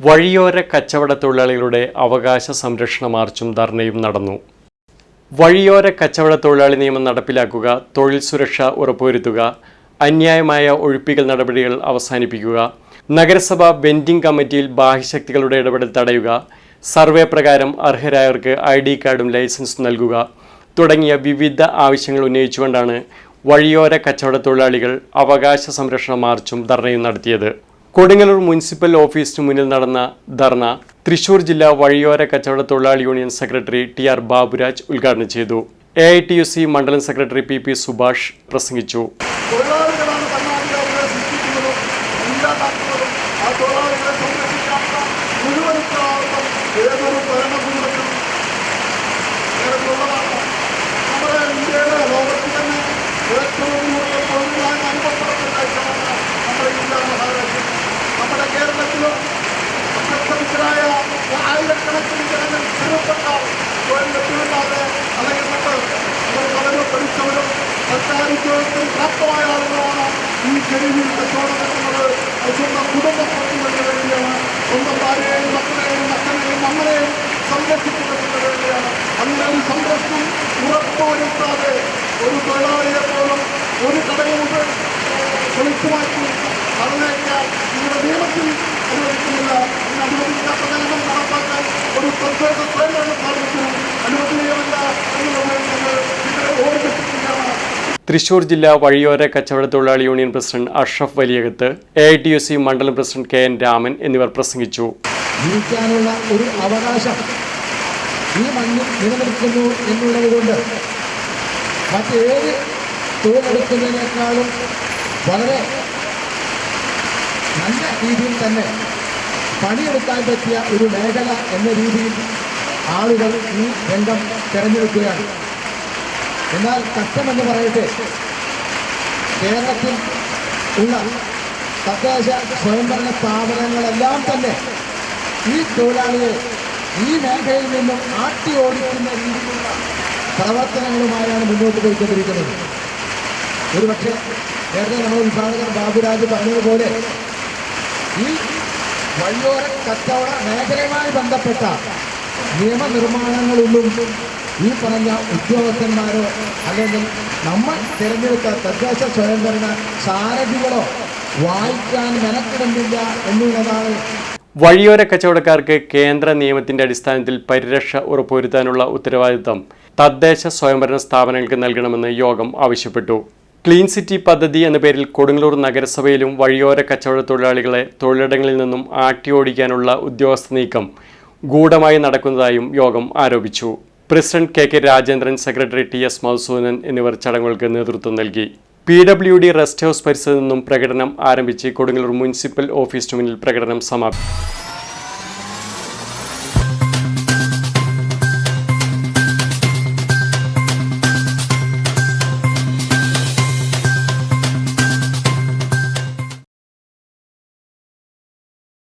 വഴിയോര കച്ചവട തൊഴിലാളികളുടെ അവകാശ സംരക്ഷണ മാർച്ചും ധർണയും നടന്നു. വഴിയോര കച്ചവട തൊഴിലാളി നിയമം നടപ്പിലാക്കുക തൊഴിൽ സുരക്ഷ ഉറപ്പുവരുത്തുക അന്യായമായ ഒഴിപ്പിക്കൽ നടപടികൾ അവസാനിപ്പിക്കുക നഗരസഭ വെൻഡിംഗ് കമ്മിറ്റിയിൽ ബാഹ്യശക്തികളുടെ ഇടപെടൽ തടയുക സർവേ പ്രകാരം അർഹരായവർക്ക് ഐ ഡി കാർഡും ലൈസൻസും നൽകുക തുടങ്ങിയ വിവിധ ആവശ്യങ്ങൾ ഉന്നയിച്ചുകൊണ്ടാണ് വഴിയോര കച്ചവട തൊഴിലാളികൾ അവകാശ സംരക്ഷണ മാർച്ചും ധർണയും നടത്തിയത്. കൊടുങ്ങല്ലൂർ മുനിസിപ്പൽ ഓഫീസിന് മുന്നിൽ നടന്ന ധർണ തൃശൂർ ജില്ലാ വഴിയോര കച്ചവട തൊഴിലാളി union secretary T R Baburaj ഉദ്ഘാടനം ചെയ്തു. A I T U C മണ്ഡലം സെക്രട്ടറി പി പി സുഭാഷ് പ്രസംഗിച്ചു. കേരളത്തിലും അസംഖ്യരായ ആയിരക്കണക്കിന് ജനങ്ങൾ ചെറുപ്പെട്ട തൊഴിലെത്തിയില്ലാതെ ലഭ്യമില്ലാതെ അലയപ്പെട്ട് വളരെ പഠിച്ചവരും സർക്കാർ ഉദ്യോഗത്തിൽ പ്രാപ്തമായ ആളുകളാണ് ഈ ജനവിൽ കച്ചവടം നടത്തുന്നത് അത് സ്വന്തം കുടുംബത്തിന് വേണ്ടിയാണ് സ്വന്തം ഭാര്യയെയും മക്കളെയും മക്കളെയും അമ്മനെയും സംരക്ഷിക്കുന്നതിന് വേണ്ടിയാണ്. അങ്ങനെ ഒരു സംരക്ഷണം ഉറപ്പുവരുത്താതെ ഒരു തൊഴിലാളിയെ പോലും ഒരു കടയും പൊളിച്ചു മാറ്റി പറഞ്ഞേക്കാൻ ഞങ്ങൾ ഇവിടെ ഓർമ്മിപ്പിക്കുകയാണ്. തൃശൂർ ജില്ലാ വഴിയോര കച്ചവട തൊഴിലാളി union president Ashraf Valiyakath A I T U C മണ്ഡലം പ്രസിഡന്റ് കെ എൻ രാമൻ എന്നിവർ പ്രസംഗിച്ചു. ജീവിക്കാനുള്ള ഒരു അവകാശം ഈ മണ്ണിൽ നിലനിൽക്കുന്നു എന്നുള്ളത് കൊണ്ട് മറ്റേത് തൊഴിലെടുക്കുന്നതിനേക്കാളും വളരെ നല്ല രീതിയിൽ തന്നെ പണിയെടുക്കാൻ പറ്റിയ ഒരു മേഖല എന്ന രീതിയിൽ ആളുകൾ ഈ രംഗം തിരഞ്ഞെടുക്കുകയാണ്. എന്നാൽ കഷ്ടമെന്ന് പറയട്ടെ കേരളത്തിൽ ഉള്ള തദ്ദേശ സ്വയംഭരണ സ്ഥാപനങ്ങളെല്ലാം തന്നെ ഈ തൊഴിലാളിയെ ഈ മേഖലയിൽ നിന്നും ആട്ടി ഓടിക്കുന്ന രീതിയിലുള്ള പ്രവർത്തനങ്ങളുമായാണ് മുന്നോട്ട് പോയിക്കൊണ്ടിരിക്കുന്നത്. ഒരുപക്ഷെ നേരത്തെ നമ്മുടെ ഉദ്ഘാടകൻ ബാബുരാജ് പറഞ്ഞതുപോലെ ഈ വഴിയോര കച്ചവട മേഖലയുമായി ബന്ധപ്പെട്ട നിയമനിർമ്മാണങ്ങളൊന്നും ഈ പറഞ്ഞ ഉദ്യോഗസ്ഥന്മാരോ അല്ലെങ്കിൽ നമ്മൾ തിരഞ്ഞെടുത്ത തദ്ദേശ സ്വയംഭരണ സാരഥികളോ വായിക്കാൻ മെനക്കിടുന്നില്ല എന്നുള്ളതാണ്. വഴിയോര കച്ചവടക്കാർക്ക് കേന്ദ്ര നിയമത്തിന്റെ അടിസ്ഥാനത്തിൽ പരിരക്ഷ ഉറപ്പുവരുത്താനുള്ള ഉത്തരവാദിത്തം തദ്ദേശ സ്വയംഭരണ സ്ഥാപനങ്ങൾക്ക് നൽകണമെന്ന് യോഗം ആവശ്യപ്പെട്ടു. ക്ലീൻ സിറ്റി പദ്ധതി എന്ന പേരിൽ കൊടുങ്ങല്ലൂർ നഗരസഭയിലും വഴിയോര കച്ചവട തൊഴിലാളികളെ തൊഴിലിടങ്ങളിൽ നിന്നും ആട്ടിയോടിക്കാനുള്ള ഉദ്യോഗസ്ഥ നീക്കം ഗൂഢമായി നടക്കുന്നതായും യോഗം ആരോപിച്ചു. President K K Rajendran secretary T S Madhusoodanan എന്നിവർ ചടങ്ങുകൾക്ക് നേതൃത്വം നൽകി. P W D rest house പരിസരത്തു നിന്നും പ്രകടനം ആരംഭിച്ച് കൊടുങ്ങല്ലൂർ മുനിസിപ്പൽ ഓഫീസിനു മുന്നിൽ പ്രകടനം സമാപിച്ചു.